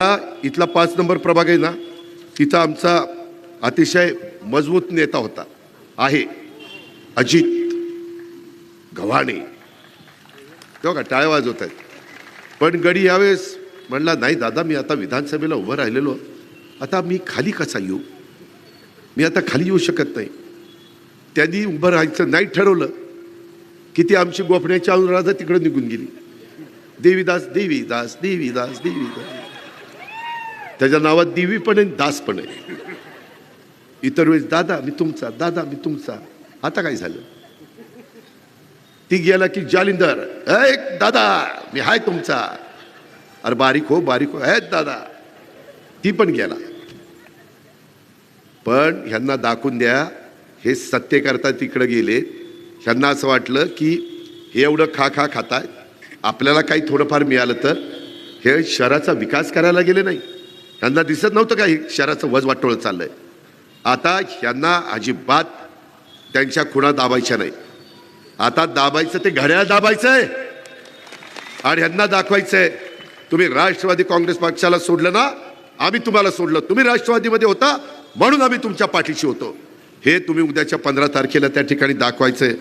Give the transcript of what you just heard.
इथला पाच नंबर प्रभाग आहे ना तिथं आमचा अतिशय मजबूत नेता होता. आहे. अजित गव्हाणे. तेव्हा का टाळ्या वाजवत आहेत पण गडी यावेळेस म्हणला नाही दादा मी आता विधानसभेला उभं राहिलेलो. आता मी खाली कसा येऊ? मी आता खाली येऊ शकत नाही. त्यांनी उभं राहायचं नाही ठरवलं की ती आमची गोफण्याची अनुराधा तिकडं निघून गेली. देवीदास देवीदास देवीदास देवीदास. त्याच्या नावात देवी पण आहे दास पण आहे. इतर वेळेस दादा मी तुमचा दादा मी तुमचा. आता काय झालं? ती गेला की जालिंदर. "ए, दादा मी हाय तुमचा. अरे बारीक हो बारीक हो. है दादा. ती पण गेला. पण ह्यांना दाखवून द्या हे सत्य करता तिकडे गेले. ह्यांना असं वाटलं की हे एवढं खा खा खाताय. आपल्याला काही थोडंफार मिळालं तर. हे शहराचा विकास करायला गेले नाही. ह्यांना दिसत नव्हतं का शहराचं वज वाटोळं चाललंय? आता ह्यांना अजिबात त्यांच्या खुणा दाबायच्या नाही. आता दाबायचं ते घड्याळ दाबायचं आहे आणि ह्यांना दाखवायचंय तुम्ही राष्ट्रवादी काँग्रेस पक्षाला सोडलं ना आम्ही तुम्हाला सोडलं. तुम्ही राष्ट्रवादीमध्ये होता म्हणून आम्ही तुमच्या पाठीशी होतो. हे तुम्ही उद्याच्या पंधरा तारखेला त्या ठिकाणी दाखवायचंय.